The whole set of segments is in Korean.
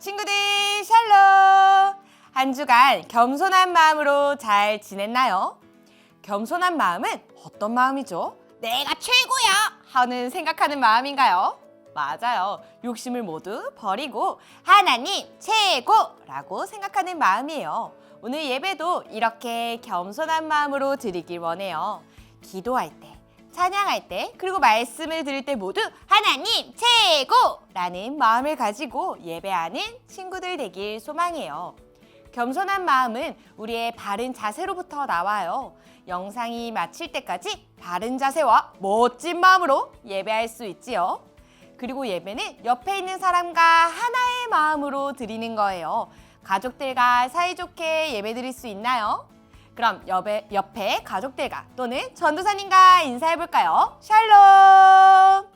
친구들 샬롬! 한 주간 겸손한 마음으로 잘 지냈나요? 겸손한 마음은 어떤 마음이죠? 내가 최고야! 하는 생각하는 마음인가요? 맞아요. 욕심을 모두 버리고 하나님 최고라고 생각하는 마음이에요. 오늘 예배도 이렇게 겸손한 마음으로 드리길 원해요. 기도할 때, 찬양할 때, 그리고 말씀을 들을 때 모두 하나님 최고라는 마음을 가지고 예배하는 친구들 되길 소망해요. 겸손한 마음은 우리의 바른 자세로부터 나와요. 영상이 마칠 때까지 바른 자세와 멋진 마음으로 예배할 수 있지요. 그리고 예배는 옆에 있는 사람과 하나의 마음으로 드리는 거예요. 가족들과 사이좋게 예배 드릴 수 있나요? 그럼 옆에, 옆에 가족들과 또는 전도사님과 인사해 볼까요? 샬롬!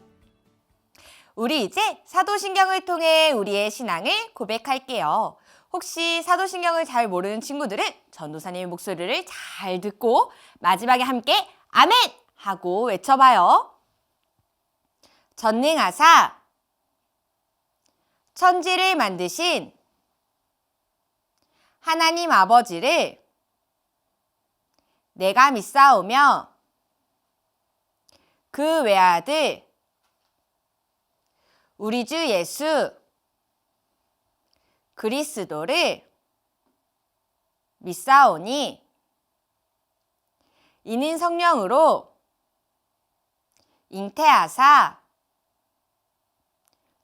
우리 이제 사도신경을 통해 우리의 신앙을 고백할게요. 혹시 사도신경을 잘 모르는 친구들은 전도사님의 목소리를 잘 듣고 마지막에 함께 아멘! 하고 외쳐봐요. 전능하사 천지를 만드신 하나님 아버지를 내가 믿사오며 그 외아들 우리 주 예수 그리스도를 믿사오니 이는 성령으로 잉태하사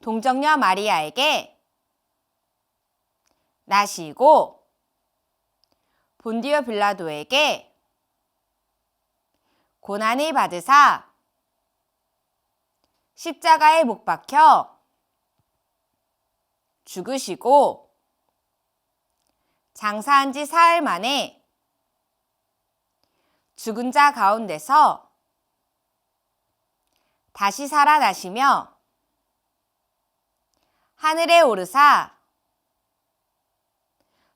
동정녀 마리아에게 나시고 본디오 빌라도에게 고난을 받으사 십자가에 못 박혀 죽으시고 장사한 지 사흘 만에 죽은 자 가운데서 다시 살아나시며 하늘에 오르사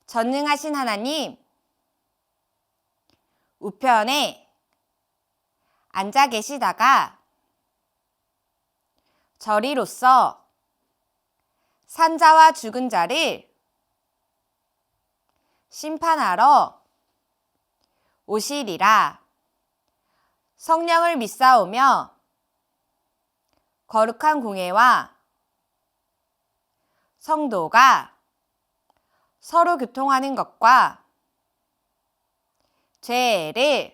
전능하신 하나님 우편에 앉아 계시다가 저리로서 산자와 죽은 자를 심판하러 오시리라. 성령을 믿사오며 거룩한 공예와 성도가 서로 교통하는 것과 죄를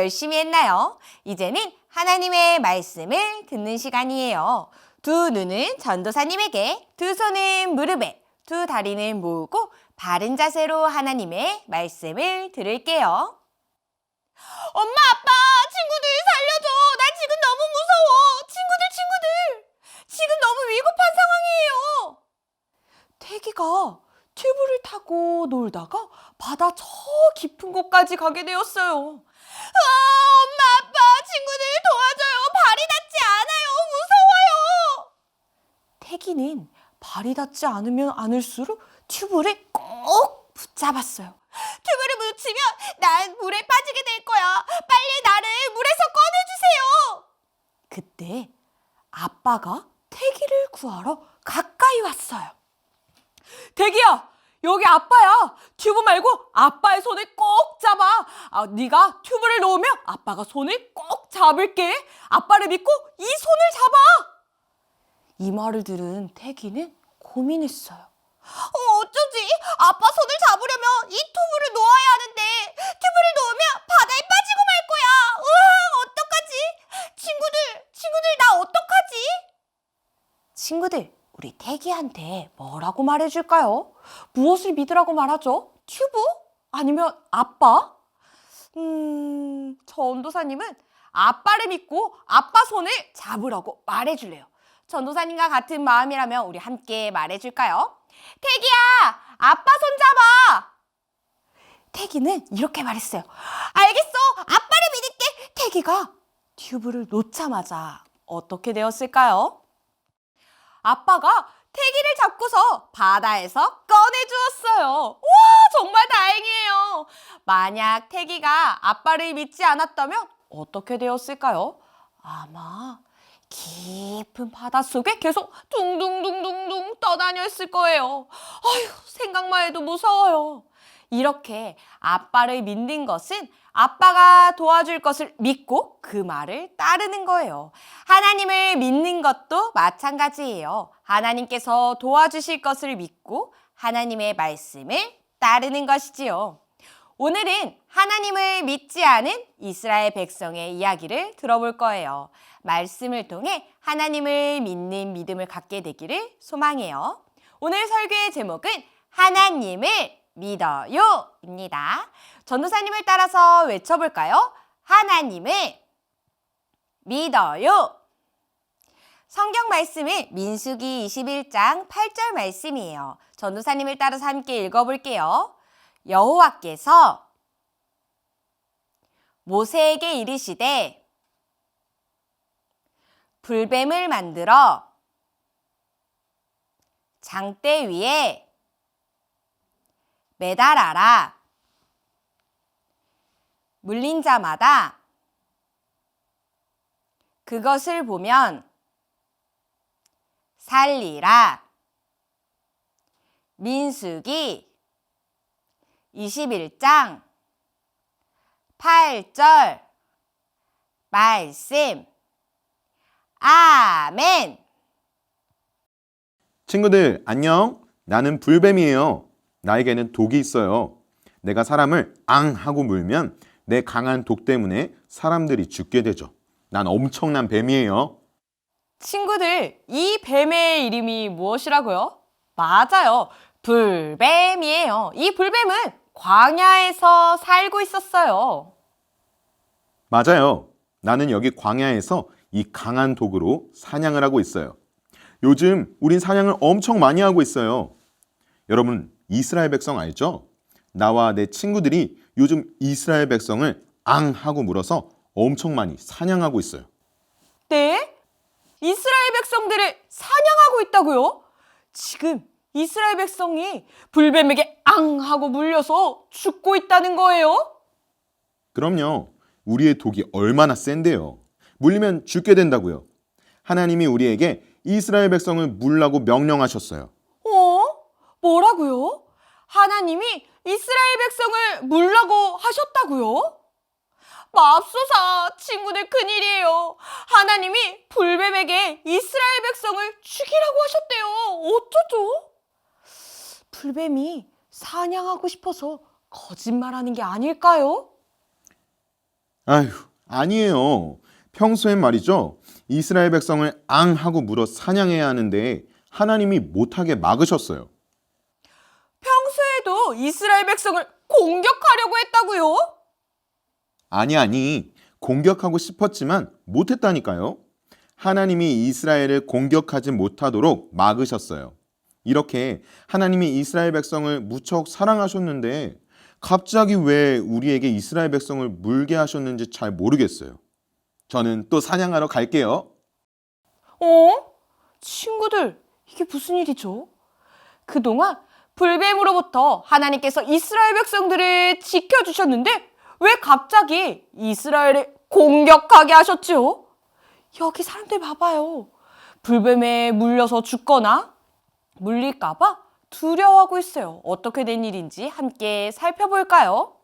열심히 했나요? 이제는 하나님의 말씀을 듣는 시간이에요. 두 눈은 전도사님에게, 두 손은 무릎에, 두 다리는 모으고 바른 자세로 하나님의 말씀을 들을게요. 엄마, 아빠, 친구들 살려줘. 나 지금 너무 무서워. 친구들, 친구들. 지금 너무 위급한 상황이에요. 태기가 튜브를 타고 놀다가 바다 저 깊은 곳까지 가게 되었어요. 아, 엄마, 아빠, 친구들 도와줘요. 발이 닿지 않아요. 무서워요. 태기는 발이 닿지 않으면 않을수록 튜브를 꼭 붙잡았어요. 튜브를 붙이면 난 물에 빠지게 될 거야. 빨리 나를 물에서 꺼내주세요. 그때 아빠가 태기를 구하러 가까이 왔어요. 태기야, 여기 아빠야. 튜브 말고 아빠의 손을 꼭 잡아. 아, 네가 튜브를 놓으면 아빠가 손을 꼭 잡을게. 아빠를 믿고 이 손을 잡아. 이 말을 들은 태기는 고민했어요. 어, 어쩌지? 아빠 손을 잡으려면 이 튜브를 놓아야 하는데 튜브를 놓으면 바다에 빠지고 말 거야. 으아, 어떡하지? 친구들, 친구들 나 어떡하지? 친구들, 우리 태기한테 뭐라고 말해줄까요? 무엇을 믿으라고 말하죠? 튜브? 아니면 아빠? 음, 전도사님은 아빠를 믿고 아빠 손을 잡으라고 말해줄래요. 전도사님과 같은 마음이라면 우리 함께 말해줄까요? 태기야, 아빠 손 잡아! 태기는 이렇게 말했어요. 알겠어, 아빠를 믿을게. 태기가 튜브를 놓자마자 어떻게 되었을까요? 아빠가 태기를 잡고서 바다에서 꺼내주었어요. 와, 정말 다행이에요. 만약 태기가 아빠를 믿지 않았다면 어떻게 되었을까요? 아마 깊은 바다 속에 계속 둥둥둥둥둥 떠다녔을 거예요. 아휴, 생각만 해도 무서워요. 이렇게 아빠를 믿는 것은 아빠가 도와줄 것을 믿고 그 말을 따르는 거예요. 하나님을 믿는 것도 마찬가지예요. 하나님께서 도와주실 것을 믿고 하나님의 말씀을 따르는 것이지요. 오늘은 하나님을 믿지 않은 이스라엘 백성의 이야기를 들어볼 거예요. 말씀을 통해 하나님을 믿는 믿음을 갖게 되기를 소망해요. 오늘 설교의 제목은 하나님을 믿어요입니다. 전도사님을 따라서 외쳐볼까요? 하나님을 믿어요. 성경 말씀은 민수기 21장 8절 말씀이에요. 전도사님을 따라서 함께 읽어볼게요. 여호와께서 모세에게 이르시되 불뱀을 만들어 장대 위에 매달아라. 물린 자마다 그것을 보면 살리라. 민수기 21장 8절 말씀. 아멘. 친구들, 안녕. 나는 불뱀이에요. 나에게는 독이 있어요. 내가 사람을 앙 하고 물면 내 강한 독 때문에 사람들이 죽게 되죠. 난 엄청난 뱀이에요. 친구들, 이 뱀의 이름이 무엇이라고요? 맞아요. 불뱀이에요. 이 불뱀은 광야에서 살고 있었어요. 맞아요. 나는 여기 광야에서 이 강한 독으로 사냥을 하고 있어요. 요즘 우린 사냥을 엄청 많이 하고 있어요. 여러분, 이스라엘 백성 알죠? 나와 내 친구들이 요즘 이스라엘 백성을 앙 하고 물어서 엄청 많이 사냥하고 있어요. 네? 이스라엘 백성들을 사냥하고 있다고요? 지금 이스라엘 백성이 불뱀에게 앙 하고 물려서 죽고 있다는 거예요? 그럼요. 우리의 독이 얼마나 센데요. 물리면 죽게 된다고요. 하나님이 우리에게 이스라엘 백성을 물라고 명령하셨어요. 어? 뭐라고요? 하나님이 이스라엘 백성을 물라고 하셨다고요? 맙소사, 친구들 큰일이에요. 하나님이 불뱀에게 이스라엘 백성을 죽이라고 하셨대요. 어쩌죠? 불뱀이 사냥하고 싶어서 거짓말하는 게 아닐까요? 아휴, 아니에요. 평소엔 말이죠. 이스라엘 백성을 앙 하고 물어 사냥해야 하는데 하나님이 못하게 막으셨어요. 평소에도 이스라엘 백성을 공격하려고 했다고요? 아니 아니 공격하고 싶었지만 못했다니까요. 하나님이 이스라엘을 공격하지 못하도록 막으셨어요. 이렇게 하나님이 이스라엘 백성을 무척 사랑하셨는데 갑자기 왜 우리에게 이스라엘 백성을 물게 하셨는지 잘 모르겠어요. 저는 또 사냥하러 갈게요. 어? 친구들, 이게 무슨 일이죠? 그동안 불뱀으로부터 하나님께서 이스라엘 백성들을 지켜주셨는데 왜 갑자기 이스라엘을 공격하게 하셨죠? 여기 사람들 봐봐요. 불뱀에 물려서 죽거나 물릴까봐 두려워하고 있어요. 어떻게 된 일인지 함께 살펴볼까요?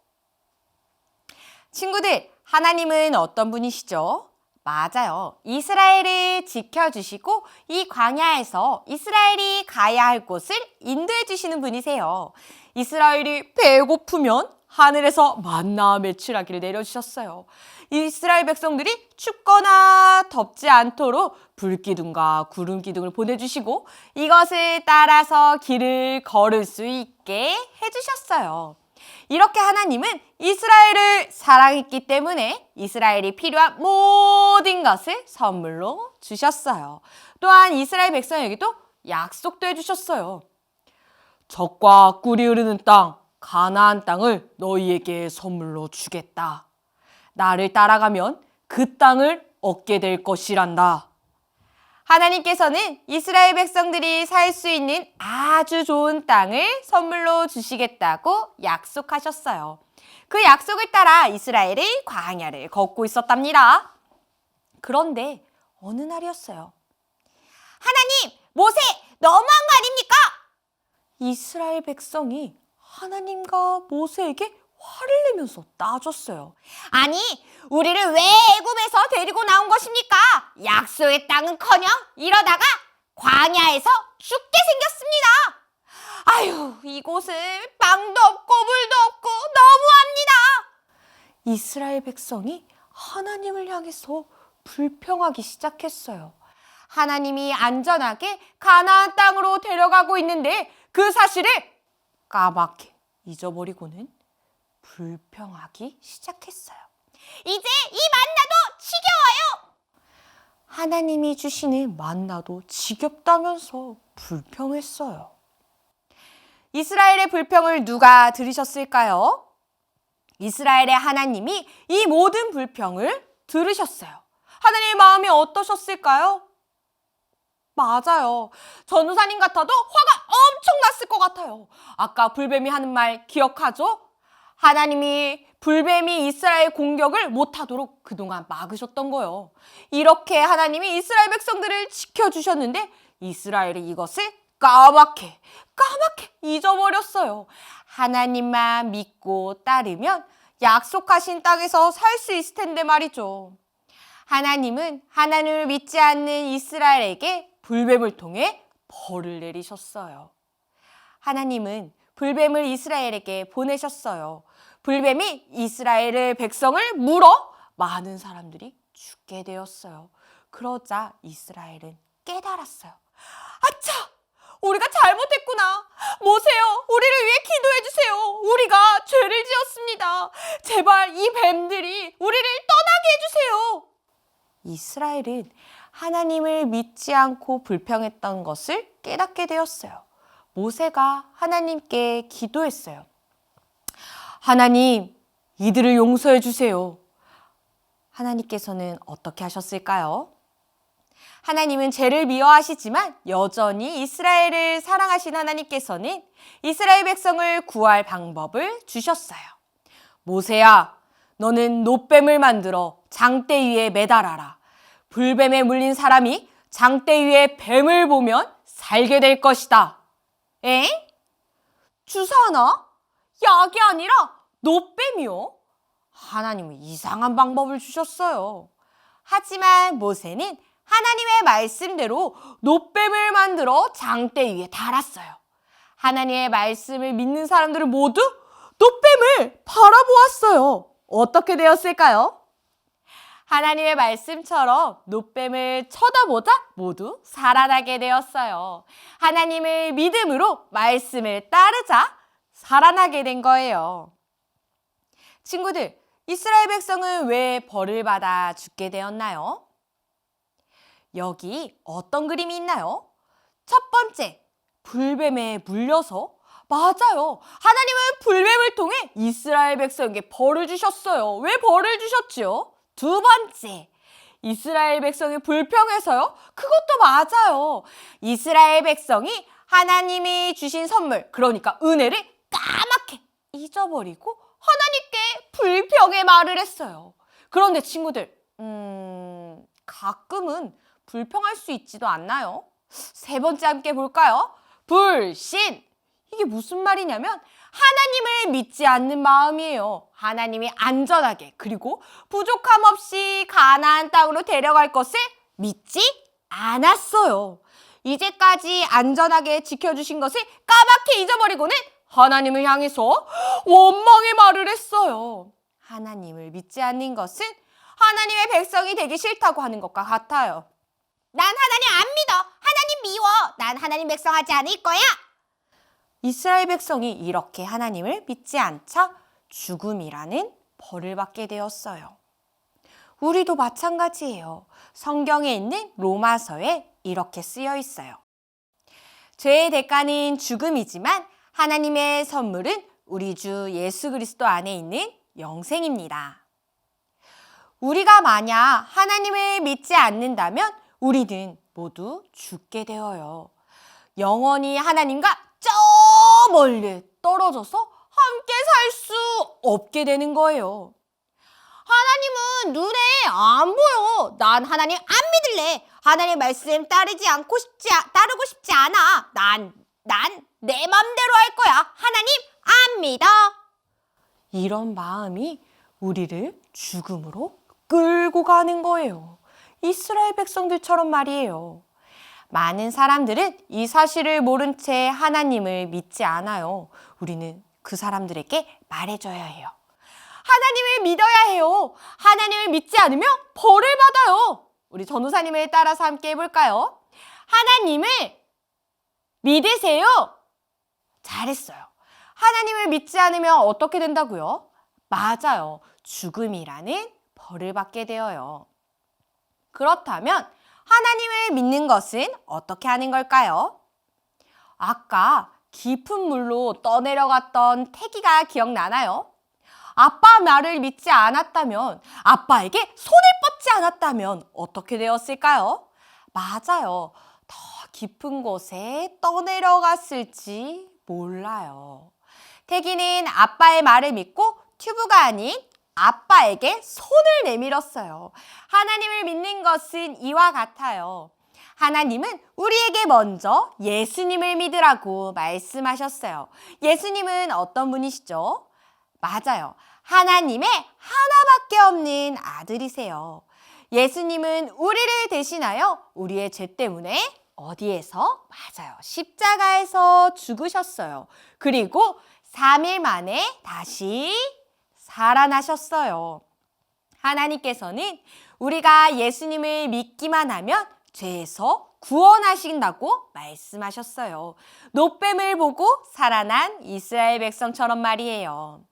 친구들, 하나님은 어떤 분이시죠? 맞아요. 이스라엘을 지켜주시고 이 광야에서 이스라엘이 가야 할 곳을 인도해 주시는 분이세요. 이스라엘이 배고프면 하늘에서 만나 매출하기를 내려주셨어요. 이스라엘 백성들이 춥거나 덥지 않도록 불기둥과 구름기둥을 보내주시고 이것을 따라서 길을 걸을 수 있게 해주셨어요. 이렇게 하나님은 이스라엘을 사랑했기 때문에 이스라엘이 필요한 모든 것을 선물로 주셨어요. 또한 이스라엘 백성에게도 약속도 해주셨어요. 적과 꿀이 흐르는 땅, 가나안 땅을 너희에게 선물로 주겠다. 나를 따라가면 그 땅을 얻게 될 것이란다. 하나님께서는 이스라엘 백성들이 살 수 있는 아주 좋은 땅을 선물로 주시겠다고 약속하셨어요. 그 약속을 따라 이스라엘이 광야를 걷고 있었답니다. 그런데 어느 날이었어요. 하나님, 모세, 너무한 거 아닙니까? 이스라엘 백성이 하나님과 모세에게 화를 내면서 따졌어요. 아니, 우리를 왜 애굽에서 데리고 나온 것입니까? 약속의 땅은커녕 이러다가 광야에서 죽게 생겼습니다. 아유, 이곳은 빵도 없고 물도 없고 너무합니다. 이스라엘 백성이 하나님을 향해서 불평하기 시작했어요. 하나님이 안전하게 가나안 땅으로 데려가고 있는데 그 사실을 까맣게 잊어버리고는 불평하기 시작했어요. 이제 이 만나도 지겨워요. 하나님이 주시는 만나도 지겹다면서 불평했어요. 이스라엘의 불평을 누가 들으셨을까요? 이스라엘의 하나님이 이 모든 불평을 들으셨어요. 하나님의 마음이 어떠셨을까요? 맞아요. 전우사님 같아도 화가 엄청 났을 것 같아요. 아까 불뱀이 하는 말 기억하죠? 하나님이 불뱀이 이스라엘 공격을 못하도록 그동안 막으셨던 거요. 이렇게 하나님이 이스라엘 백성들을 지켜주셨는데 이스라엘이 이것을 까맣게 까맣게 잊어버렸어요. 하나님만 믿고 따르면 약속하신 땅에서 살 수 있을 텐데 말이죠. 하나님은 하나님을 믿지 않는 이스라엘에게 불뱀을 통해 벌을 내리셨어요. 하나님은 불뱀을 이스라엘에게 보내셨어요. 불뱀이 이스라엘의 백성을 물어 많은 사람들이 죽게 되었어요. 그러자 이스라엘은 깨달았어요. 아차! 우리가 잘못했구나. 모세요, 우리를 위해 기도해 주세요. 우리가 죄를 지었습니다. 제발 이 뱀들이 우리를 떠나게 해 주세요. 이스라엘은 하나님을 믿지 않고 불평했던 것을 깨닫게 되었어요. 모세가 하나님께 기도했어요. 하나님, 이들을 용서해 주세요. 하나님께서는 어떻게 하셨을까요? 하나님은 죄를 미워하시지만 여전히 이스라엘을 사랑하신 하나님께서는 이스라엘 백성을 구할 방법을 주셨어요. 모세야, 너는 노뱀을 만들어 장대 위에 매달아라. 불뱀에 물린 사람이 장대 위에 뱀을 보면 살게 될 것이다. 에? 주사 하나? 약이 아니라 노뱀이요? 하나님은 이상한 방법을 주셨어요. 하지만 모세는 하나님의 말씀대로 노뱀을 만들어 장대 위에 달았어요. 하나님의 말씀을 믿는 사람들은 모두 노뱀을 바라보았어요. 어떻게 되었을까요? 하나님의 말씀처럼 노뱀을 쳐다보자 모두 살아나게 되었어요. 하나님을 믿음으로 말씀을 따르자 살아나게 된 거예요. 친구들, 이스라엘 백성은 왜 벌을 받아 죽게 되었나요? 여기 어떤 그림이 있나요? 첫 번째, 불뱀에 물려서 맞아요. 하나님은 불뱀을 통해 이스라엘 백성에게 벌을 주셨어요. 왜 벌을 주셨지요? 두 번째, 이스라엘 백성이 불평해서요? 그것도 맞아요. 이스라엘 백성이 하나님이 주신 선물, 그러니까 은혜를 까맣게 잊어버리고 하나님께 불평의 말을 했어요. 그런데 친구들, 음, 가끔은 불평할 수 있지도 않나요? 세 번째 함께 볼까요? 불신. 이게 무슨 말이냐면 하나님을 믿지 않는 마음이에요. 하나님이 안전하게 그리고 부족함 없이 가나안 땅으로 데려갈 것을 믿지 않았어요. 이제까지 안전하게 지켜주신 것을 까맣게 잊어버리고는 하나님을 향해서 원망의 말을 했어요. 하나님을 믿지 않는 것은 하나님의 백성이 되기 싫다고 하는 것과 같아요. 난 하나님 안 믿어. 하나님 미워. 난 하나님 백성 하지 않을 거야. 이스라엘 백성이 이렇게 하나님을 믿지 않자 죽음이라는 벌을 받게 되었어요. 우리도 마찬가지예요. 성경에 있는 로마서에 이렇게 쓰여 있어요. 죄의 대가는 죽음이지만 하나님의 선물은 우리 주 예수 그리스도 안에 있는 영생입니다. 우리가 만약 하나님을 믿지 않는다면 우리는 모두 죽게 되어요. 영원히 하나님과 저 멀리 떨어져서 함께 살 수 없게 되는 거예요. 하나님은 눈에 안 보여. 난 하나님 안 믿을래. 하나님 말씀 따르지 않고 싶지 아- 따르고 싶지 않아. 난 난 내 맘대로 할 거야. 하나님 안 믿어. 이런 마음이 우리를 죽음으로 끌고 가는 거예요. 이스라엘 백성들처럼 말이에요. 많은 사람들은 이 사실을 모른 채 하나님을 믿지 않아요. 우리는 그 사람들에게 말해줘야 해요. 하나님을 믿어야 해요. 하나님을 믿지 않으면 벌을 받아요. 우리 전우사님을 따라서 함께 해볼까요? 하나님을 믿으세요. 잘했어요. 하나님을 믿지 않으면 어떻게 된다고요? 맞아요. 죽음이라는 벌을 받게 되어요. 그렇다면 하나님을 믿는 것은 어떻게 하는 걸까요? 아까 깊은 물로 떠내려갔던 태기가 기억나나요? 아빠 말을 믿지 않았다면, 아빠에게 손을 뻗지 않았다면 어떻게 되었을까요? 맞아요. 더 깊은 곳에 떠내려갔을지 몰라요. 태기는 아빠의 말을 믿고 튜브가 아닌 아빠에게 손을 내밀었어요. 하나님을 믿는 것은 이와 같아요. 하나님은 우리에게 먼저 예수님을 믿으라고 말씀하셨어요. 예수님은 어떤 분이시죠? 맞아요. 하나님의 하나밖에 없는 아들이세요. 예수님은 우리를 대신하여 우리의 죄 때문에 어디에서? 맞아요. 십자가에서 죽으셨어요. 그리고 3일 만에 다시 살아나셨어요. 하나님께서는 우리가 예수님을 믿기만 하면 죄에서 구원하신다고 말씀하셨어요. 노뱀을 보고 살아난 이스라엘 백성처럼 말이에요.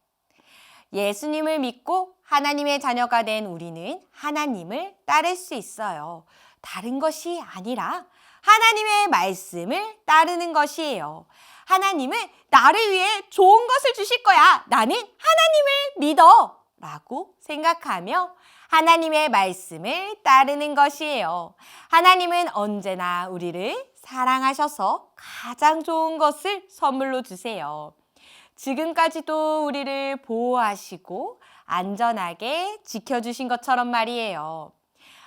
예수님을 믿고 하나님의 자녀가 된 우리는 하나님을 따를 수 있어요. 다른 것이 아니라 하나님의 말씀을 따르는 것이에요. 하나님은 나를 위해 좋은 것을 주실 거야. 나는 하나님을 믿어. 라고 생각하며 하나님의 말씀을 따르는 것이에요. 하나님은 언제나 우리를 사랑하셔서 가장 좋은 것을 선물로 주세요. 지금까지도 우리를 보호하시고 안전하게 지켜주신 것처럼 말이에요.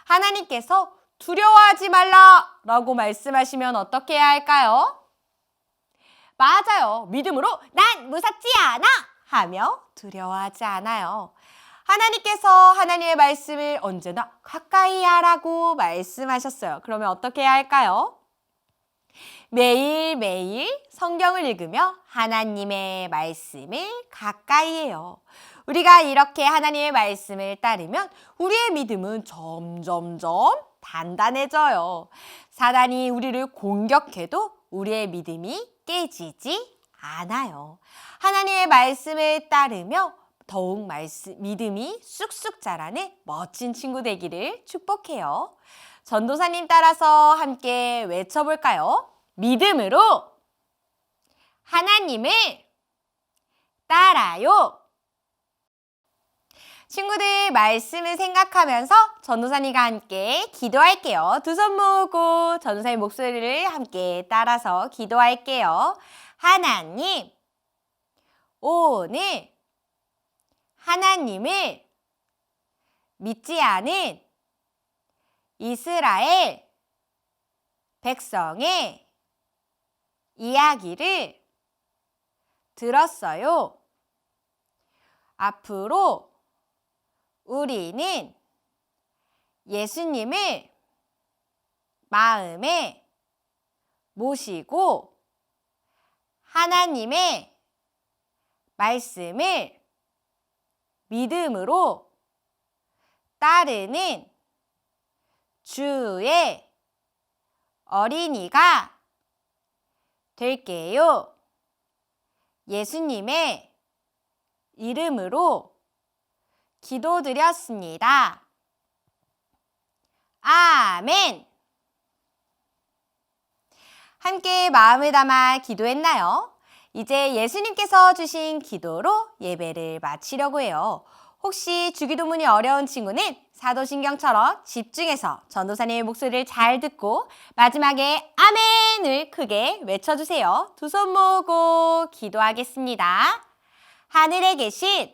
하나님께서 두려워하지 말라 라고 말씀하시면 어떻게 해야 할까요? 맞아요. 믿음으로 난 무섭지 않아 하며 두려워하지 않아요. 하나님께서 하나님의 말씀을 언제나 가까이 하라고 말씀하셨어요. 그러면 어떻게 해야 할까요? 매일매일 성경을 읽으며 하나님의 말씀을 가까이 해요. 우리가 이렇게 하나님의 말씀을 따르면 우리의 믿음은 점점점 단단해져요. 사단이 우리를 공격해도 우리의 믿음이 깨지지 않아요. 하나님의 말씀을 따르며 더욱 말씀, 믿음이 쑥쑥 자라는 멋진 친구 되기를 축복해요. 전도사님 따라서 함께 외쳐볼까요? 믿음으로 하나님을 따라요. 친구들 말씀을 생각하면서 전도사님과 함께 기도할게요. 두 손 모으고 전도사님 목소리를 함께 따라서 기도할게요. 하나님, 오늘 하나님을 믿지 않은 이스라엘 백성의 이야기를 들었어요. 앞으로 우리는 예수님을 마음에 모시고 하나님의 말씀을 믿음으로 따르는 주의 어린이가 될게요. 예수님의 이름으로 기도드렸습니다. 아멘. 함께 마음을 담아 기도했나요? 이제 예수님께서 주신 기도로 예배를 마치려고 해요. 혹시 주기도문이 어려운 친구는 사도신경처럼 집중해서 전도사님의 목소리를 잘 듣고 마지막에 아멘을 크게 외쳐주세요. 두 손 모으고 기도하겠습니다. 하늘에 계신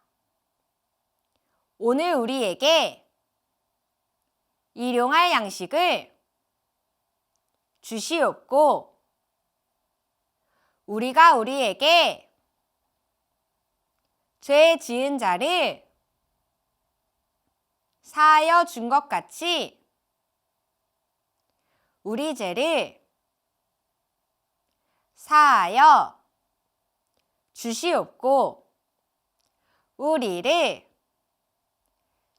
오늘 우리에게 일용할 양식을 주시옵고 우리가 우리에게 죄 지은 자를 사하여 준 것 같이 우리 죄를 사하여 주시옵고 우리를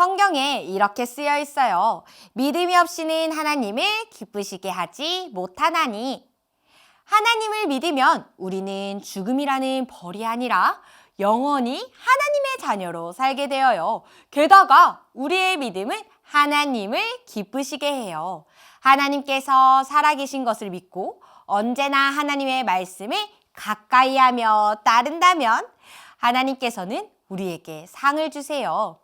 성경에 이렇게 쓰여 있어요. 믿음이 없이는 하나님을 기쁘시게 하지 못하나니. 하나님을 믿으면 우리는 죽음이라는 벌이 아니라 영원히 하나님의 자녀로 살게 되어요. 게다가 우리의 믿음은 하나님을 기쁘시게 해요. 하나님께서 살아계신 것을 믿고 언제나 하나님의 말씀을 가까이 하며 따른다면 하나님께서는 우리에게 상을 주세요.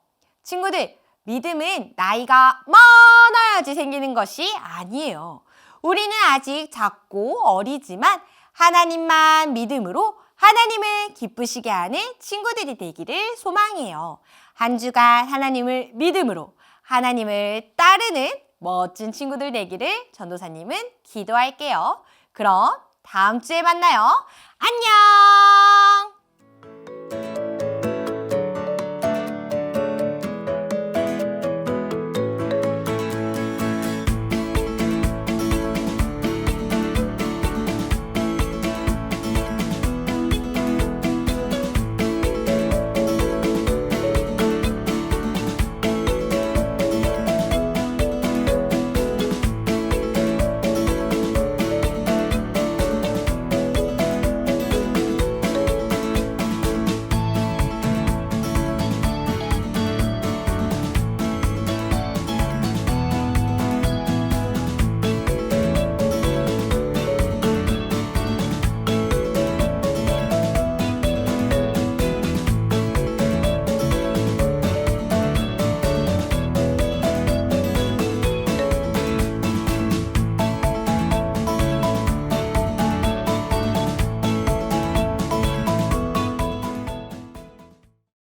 친구들, 믿음은 나이가 많아야지 생기는 것이 아니에요. 우리는 아직 작고 어리지만 하나님만 믿음으로 하나님을 기쁘시게 하는 친구들이 되기를 소망해요. 한 주간 하나님을 믿음으로 하나님을 따르는 멋진 친구들 되기를 전도사님은 기도할게요. 그럼 다음 주에 만나요. 안녕!